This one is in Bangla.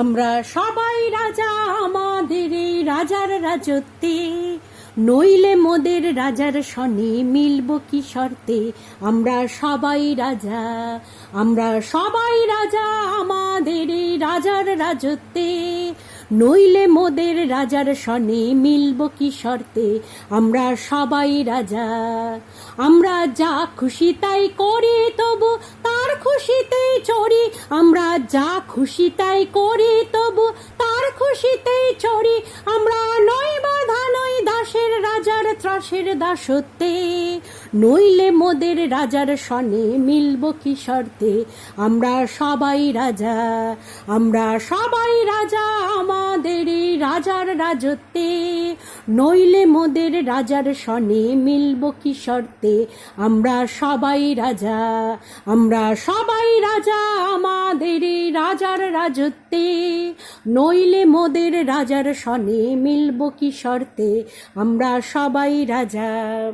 আমরা সবাই রাজা, আমাদের এই রাজার রাজত্বে। নইলে মোদের রাজার সনে মিলব কি শর্তে? আমরা সবাই রাজা, আমরা সবাই রাজা, আমাদের এই রাজার রাজত্বে। নইলে মোদের রাজার সনে মিলব কি শর্তে? আমরা সবাই রাজা, আমরা যা খুশি তাই করি, তবু তার খুশিতেই চড়ি, আমরা যা খুশি তাই করি, তবু তার খুশিতেই চড়ি। আমরা নই বাধা নই দাসের রাজার ত্রাসের দাসত্বে। নইলে মোদের রাজার সনে মিলব কি শর্তে? আমরা সবাই রাজা, আমরা সবাই রাজা। রাজার রাজত্বে। নইলে মোদের রাজার সনে মিলব কি শর্তে? আমরা সবাই রাজা, আমরা সবাই রাজা, আমাদের রাজার রাজত্বে। নইলে মোদের রাজার সনে মিলব কি শর্তে? আমরা সবাই রাজা।